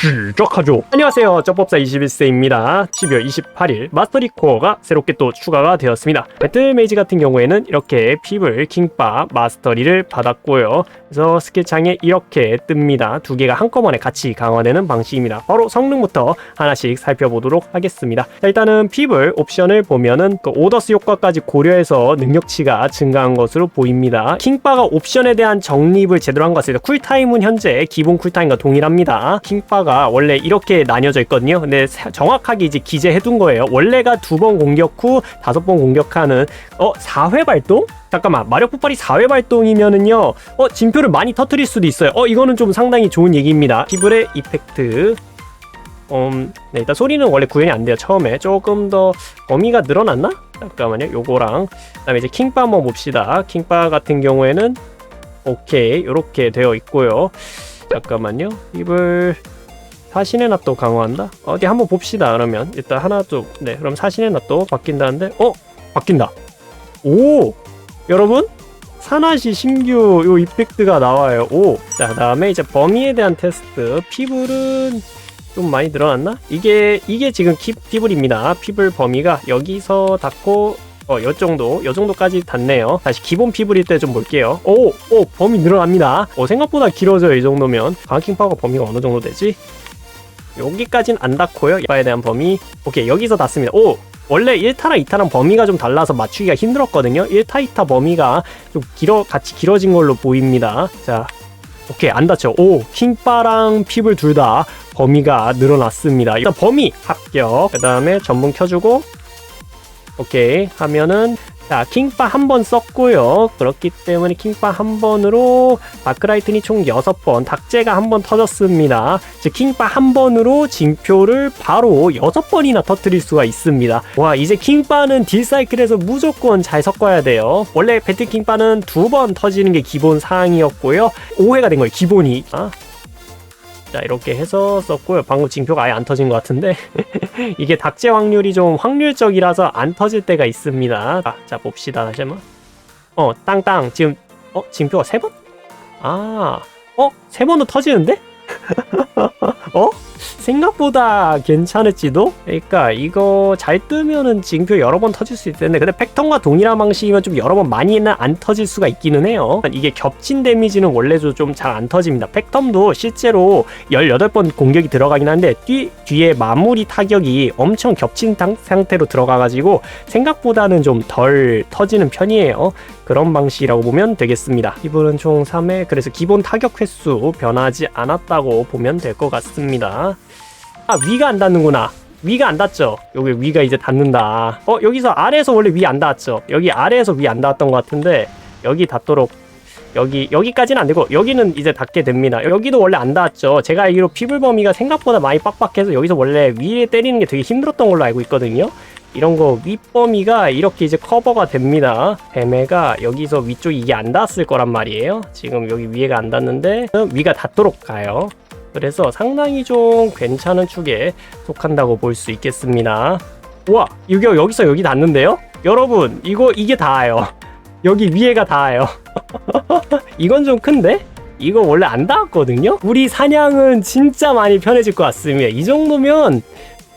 시작하죠. 안녕하세요. 점법사 21세입니다. 12월 28일 마스터리 코어가 새롭게 또 추가가 되었습니다. 배틀 메이지 같은 경우에는 이렇게 피블, 킹바, 마스터리를 받았고요. 그래서 스킬창에 이렇게 뜹니다. 두 개가 한꺼번에 같이 강화되는 방식입니다. 바로 성능부터 하나씩 살펴보도록 하겠습니다. 자, 일단은 피블 옵션을 보면은 그 오더스 효과까지 고려해서 능력치가 증가한 것으로 보입니다. 킹바가 옵션에 대한 정립을 제대로 한 것 같습니다. 쿨타임은 현재 기본 쿨타임과 동일합니다. 킹바가 원래 이렇게 나뉘어져 있거든요. 근데 사- 정확하게 이제 기재해둔 거예요. 원래가 두 번 공격 후 다섯 번 공격하는 어 4회 발동? 잠깐만 마력 폭발이 4회 발동이면은요 어 진표를 많이 터트릴 수도 있어요. 어 이거는 좀 상당히 좋은 얘기입니다. 피블의 이펙트. 음, 네, 일단 소리는 원래 구현이 안 돼요 처음에. 조금 더 범위가 늘어났나? 잠깐만요 요거랑. 그 다음에 이제 킹바 한번 봅시다. 킹바 같은 경우에는 오케이 요렇게 되어 있고요. 잠깐만요. 피블 사신의 낫도 강화한다? 어디 한번 봅시다 그러면. 일단 하나 좀네 그럼 사신의 낫도 바뀐다는데 어? 바뀐다. 오 여러분 사나시 신규 요 이펙트가 나와요 오자 다음에 이제 범위에 대한 테스트 피블은 좀 많이 늘어났나 이게 이게 지금 키, 피블입니다 피블 범위가 여기서 닿고 어, 요 정도, 요 정도까지 닿네요. 다시 기본 피블일 때좀 볼게요. 오, 오, 범위 늘어납니다. 어, 생각보다 길어져요, 이 정도면. 강킹 파워 범위가 어느 정도 되지? 여기까진 안 닿고요. 이바에 대한 범위. 오케이, 여기서 닿습니다. 오! 원래 1타랑 2타랑 범위가 좀 달라서 맞추기가 힘들었거든요. 1타, 2타 범위가 좀 길어, 같이 길어진 걸로 보입니다. 자, 오케이, 안 닿죠. 오, 킹바랑 핍을 둘 다 범위가 늘어났습니다. 일단 범위 합격. 그 다음에 전분 켜주고, 오케이, 하면은, 자, 킹바 한 번 썼고요. 그렇기 때문에 킹바 한 번으로 마크라이튼이 총 6번, 닥제가 한 번 터졌습니다. 즉, 킹바 한 번으로 징표를 바로 6번이나 터뜨릴 수가 있습니다. 와, 이제 킹바는 딜 사이클에서 무조건 잘 섞어야 돼요. 원래 배틀 킹바는 두 번 터지는 게 기본 사항이었고요. 5회가 된 거예요, 기본이. 아. 자, 이렇게 해서 썼고요. 방금 징표가 아예 안 터진 것 같은데. 이게 닥제 확률이 좀 확률적이라서 안 터질 때가 있습니다. 아, 자, 봅시다. 다시 한번. 어, 땅땅. 지금, 어, 징표가 세 번? 아, 어? 세 번은 터지는데? 어? 생각보다 괜찮을지도? 그러니까 이거 잘 뜨면은 징표 여러 번 터질 수 있는데 근데 팩턴과 동일한 방식이면 좀 여러 번 많이는 안 터질 수가 있기는 해요 이게 겹친 데미지는 원래도 좀 잘 안 터집니다 팩텀도 실제로 18번 공격이 들어가긴 한데 뒤, 뒤에 마무리 타격이 엄청 겹친 당- 상태로 들어가가지고 생각보다는 좀 덜 터지는 편이에요 그런 방식이라고 보면 되겠습니다. 이불은 총 3회, 그래서 기본 타격 횟수 변하지 않았다고 보면 될 것 같습니다. 아, 위가 안 닿는구나. 위가 안 닿죠? 여기 위가 이제 닿는다. 어, 여기서 아래에서 원래 위 안 닿았죠? 여기 아래에서 위 안 닿았던 것 같은데, 여기 닿도록 여기 여기까지는 안 되고 여기는 이제 닿게 됩니다. 여기도 원래 안 닿았죠. 제가 알기로 피불 범위가 생각보다 많이 빡빡해서 여기서 원래 위에 때리는 게 되게 힘들었던 걸로 알고 있거든요. 이런 거 윗범위가 이렇게 이제 커버가 됩니다. 뱀매가 여기서 위쪽이 이게 안 닿았을 거란 말이에요. 지금 여기 위에가 안 닿는데 위가 닿도록 가요. 그래서 상당히 좀 괜찮은 축에 속한다고 볼 수 있겠습니다. 우와, 이게 여기서 여기 닿는데요? 여러분, 이거 이게 닿아요. 여기 위에가 닿아요. 이건 좀 큰데? 이거 원래 안 닿았거든요? 우리 사냥은 진짜 많이 편해질 것 같습니다. 이 정도면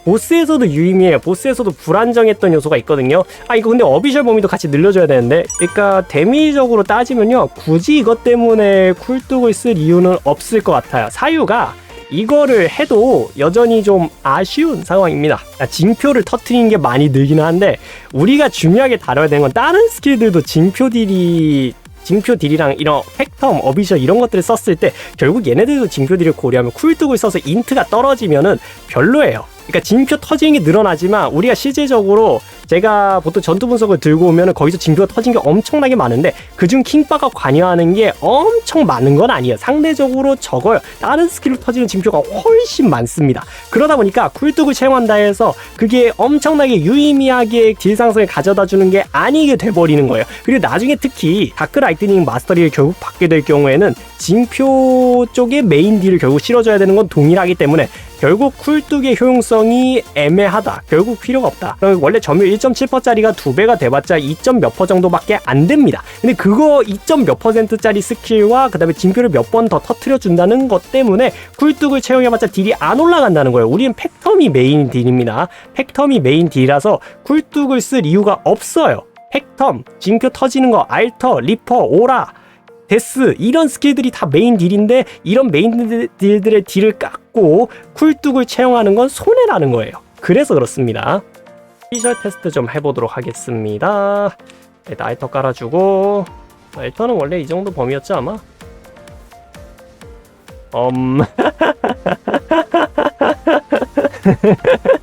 보스에서도 유의미해요. 보스에서도 불안정했던 요소가 있거든요. 아 이거 근데 어비셜 범위도 같이 늘려줘야 되는데 그러니까 데미적으로 따지면요. 굳이 이것 때문에 쿨뚝을 쓸 이유는 없을 것 같아요. 사유가 이거를 해도 여전히 좀 아쉬운 상황입니다. 자, 징표를 터트리는 게 많이 늘기는 한데 우리가 중요하게 다뤄야 되는 건 다른 스킬들도 징표 딜이 징표 딜이랑 이런 팩텀, 어비셔 이런 것들을 썼을 때 결국 얘네들도 징표 딜을 고려하면 쿨뚝을 써서 인트가 떨어지면은 별로예요. 그러니까 징표 터지는 게 늘어나지만 우리가 실제적으로 제가 보통 전투 분석을 들고 오면은 거기서 징표가 터진 게 엄청나게 많은데 그중 킹바가 관여하는 게 엄청 많은 건 아니에요. 상대적으로 적어요. 다른 스킬로 터지는 징표가 훨씬 많습니다. 그러다 보니까 쿨뚝을 채용한다 해서 그게 엄청나게 유의미하게 딜 상승을 가져다 주는 게 아니게 돼버리는 거예요. 그리고 나중에 특히 다크 라이트닝 마스터리를 결국 받게 될 경우에는 징표 쪽에 메인 딜을 결국 실어줘야 되는 건 동일하기 때문에 결국 쿨뚝의 효용성이 애매하다. 결국 필요가 없다. 원래 점유 1.7%짜리가 두 배가 돼봤자 2. 몇퍼 정도밖에 안 됩니다. 근데 그거 2. 몇 퍼센트짜리 스킬과 그 다음에 징표를 몇 번 더 터트려 준다는 것 때문에 굴뚝을 채용해봤자 딜이 안 올라간다는 거예요. 우리는 팩텀이 메인 딜입니다. 팩텀이 메인 딜이라서 굴뚝을 쓸 이유가 없어요. 팩텀, 징표 터지는 거, 알터, 리퍼, 오라, 데스 이런 스킬들이 다 메인 딜인데 이런 메인 딜들의 딜을 깎고 쿨뚝을 채용하는 건 손해라는 거예요. 그래서 그렇습니다. 피셜 테스트 좀 해보도록 하겠습니다. 일단 알터 깔아주고 알터는 원래 이 정도 범위였죠 아마? 음...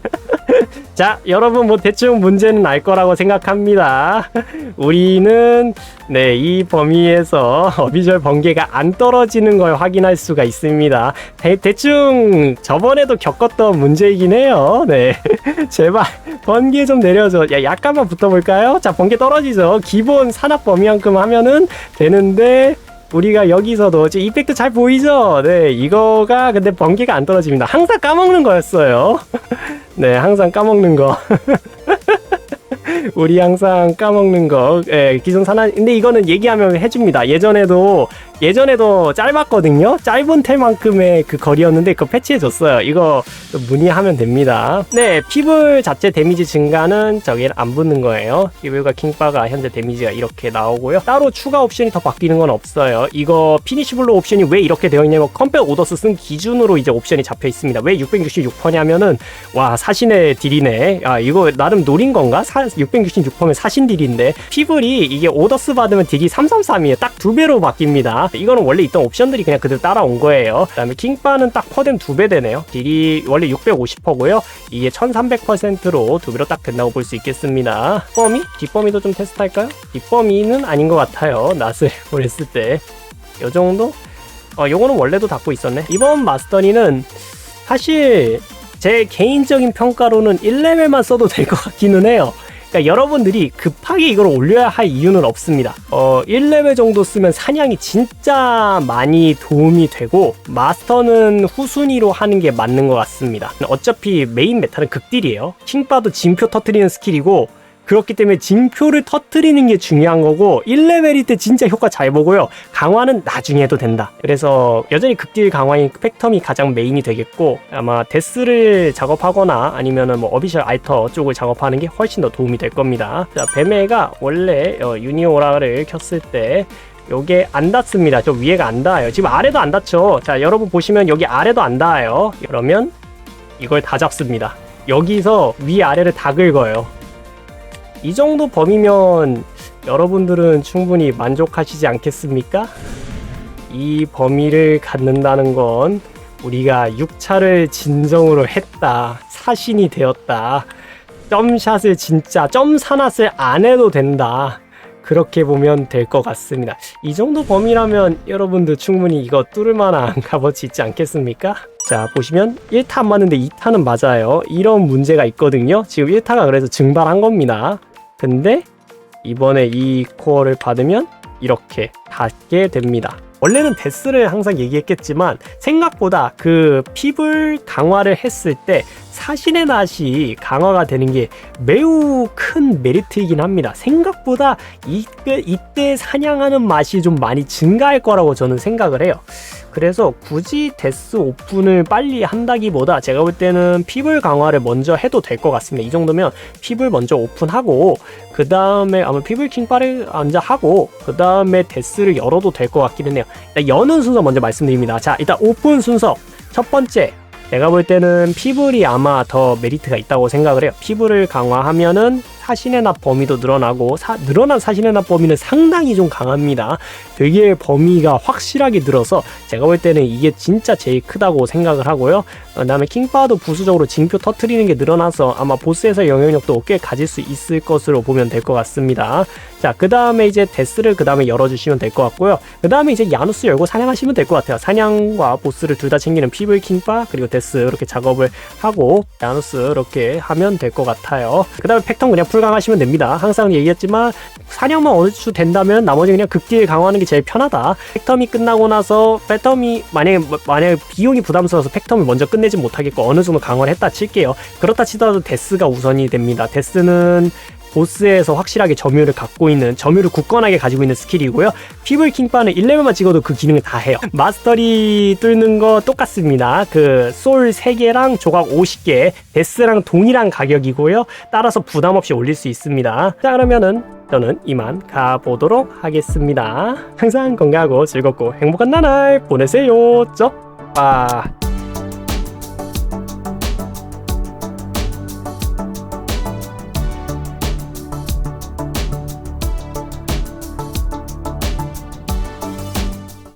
자, 여러분 뭐 대충 문제는 알 거라고 생각합니다. 우리는 네, 이 범위에서 어비절 번개가 안 떨어지는 걸 확인할 수가 있습니다. 대, 충 저번에도 겪었던 문제이긴 해요. 네. 제발 번개 좀 내려줘. 야, 약간만 붙어 볼까요? 자, 번개 떨어지죠. 기본 산업 범위만큼 하면은 되는데 우리가 여기서도 지금 이펙트 잘 보이죠? 네, 이거가 근데 번개가 안 떨어집니다. 항상 까먹는 거였어요. 네, 항상 까먹는 거. 우리 항상 까먹는 거. 예, 기존 산화. 근데 이거는 얘기하면 해줍니다. 예전에도 예전에도 짧았거든요. 짧은 텔만큼의 그 거리였는데 그거 패치해줬어요. 이거 문의하면 됩니다. 네, 피블 자체 데미지 증가는 저기에 안 붙는 거예요. 피블과 킹바가 현재 데미지가 이렇게 나오고요. 따로 추가 옵션이 더 바뀌는 건 없어요. 이거 피니시블로 옵션이 왜 이렇게 되어 있냐면 컴백 오더스 쓴 기준으로 이제 옵션이 잡혀 있습니다. 왜 666퍼냐면은 와 사신의 딜이네. 아 이거 나름 노린 건가? 666퍼면 사신 딜인데 피블이 이게 오더스 받으면 딜이 333이에요. 딱 두 배로 바뀝니다. 이거는 원래 있던 옵션들이 그냥 그대로 따라온 거예요. 그 다음에 킹바는 딱 퍼뎀 두 배 되네요. 딜이 원래 650%고요. 이게 1300%로 두 배로 딱 된다고 볼 수 있겠습니다. 뒷범위? 뒷범위도 좀 테스트할까요? 뒷범위는 아닌 것 같아요. 낫을 보냈을 때. 요 정도? 어, 요거는 원래도 닫고 있었네. 이번 마스터니는 사실 제 개인적인 평가로는 1레벨만 써도 될 것 같기는 해요. 그러니까 여러분들이 급하게 이걸 올려야 할 이유는 없습니다. 어, 1레벨 정도 쓰면 사냥이 진짜 많이 도움이 되고 마스터는 후순위로 하는 게 맞는 것 같습니다. 어차피 메인 메타는 극딜이에요. 킹바도 진표 터트리는 스킬이고 그렇기 때문에 징표를 터트리는 게 중요한 거고 1레벨일 때 진짜 효과 잘 보고요. 강화는 나중에 해도 된다. 그래서 여전히 극딜 강화인 팩텀이 가장 메인이 되겠고 아마 데스를 작업하거나 아니면은 뭐 어비셜 알터 쪽을 작업하는 게 훨씬 더 도움이 될 겁니다. 자, 뱀메가 원래 어, 유니오라를 켰을 때 요게 안 닿습니다. 저 위에가 안 닿아요. 지금 아래도 안 닿죠. 자, 여러분 보시면 여기 아래도 안 닿아요. 그러면 이걸 다 잡습니다. 여기서 위 아래를 다 긁어요. 이 정도 범위면 여러분들은 충분히 만족하시지 않겠습니까? 이 범위를 갖는다는 건 우리가 6차를 진정으로 했다. 사신이 되었다. 점샷을 진짜 점사낫을 안 해도 된다. 그렇게 보면 될 것 같습니다. 이 정도 범위라면 여러분들 충분히 이거 뚫을 만한 값어치 있지 않겠습니까? 자 보시면 1타 안 맞는데 2타는 맞아요. 이런 문제가 있거든요. 지금 1타가 그래서 증발한 겁니다. 근데 이번에 이 코어를 받으면 이렇게 닿게 됩니다. 원래는 데스를 항상 얘기했겠지만 생각보다 그 피블 강화를 했을 때 사신의 낫이 강화가 되는 게 매우 큰 메리트이긴 합니다. 생각보다 이때, 이때 사냥하는 맛이 좀 많이 증가할 거라고 저는 생각을 해요. 그래서 굳이 데스 오픈을 빨리 한다기보다 제가 볼 때는 피블 강화를 먼저 해도 될 것 같습니다. 이 정도면 피블 먼저 오픈하고 그 다음에 아마 피블 킹바를 먼저 하고 그 다음에 데스를 열어도 될 것 같기는 해요. 일단 여는 순서 먼저 말씀드립니다. 자 일단 오픈 순서 첫 번째 제가 볼 때는 피블이 아마 더 메리트가 있다고 생각을 해요. 피블을 강화하면은 사신의 납 범위도 늘어나고 사, 늘어난 사신의 납 범위는 상당히 좀 강합니다. 되게 범위가 확실하게 늘어서 제가 볼 때는 이게 진짜 제일 크다고 생각을 하고요. 그 다음에 킹바도 부수적으로 징표 터트리는 게 늘어나서 아마 보스에서 영향력도 꽤 가질 수 있을 것으로 보면 될 것 같습니다. 자, 그 다음에 이제 데스를 그 다음에 열어주시면 될 것 같고요. 그 다음에 이제 야누스 열고 사냥하시면 될 것 같아요. 사냥과 보스를 둘 다 챙기는 피블 킹바 그리고 데스 이렇게 작업을 하고 야누스 이렇게 하면 될 것 같아요. 그 다음에 팩턴 그냥 풀강하시면 됩니다. 항상 얘기했지만 사냥만 어느 주 된다면 나머지 그냥 극딜 강화하는 게 제일 편하다. 팩텀이 끝나고 나서 팩텀이 만약에 만약에 비용이 부담스러워서 팩텀을 먼저 끝내지 못하겠고 어느 정도 강화를 했다 칠게요. 그렇다 치더라도 데스가 우선이 됩니다. 데스는 보스에서 확실하게 점유를 갖고 있는 점유를 굳건하게 가지고 있는 스킬이고요. 피블 킹바는 1레벨만 찍어도 그 기능을 다 해요. 마스터리 뚫는 거 똑같습니다. 그 솔 3개랑 조각 50개, 데스랑 동일한 가격이고요. 따라서 부담 없이 올릴 수 있습니다. 자 그러면은 저는 이만 가보도록 하겠습니다. 항상 건강하고 즐겁고 행복한 나날 보내세요. 쩝! 빠.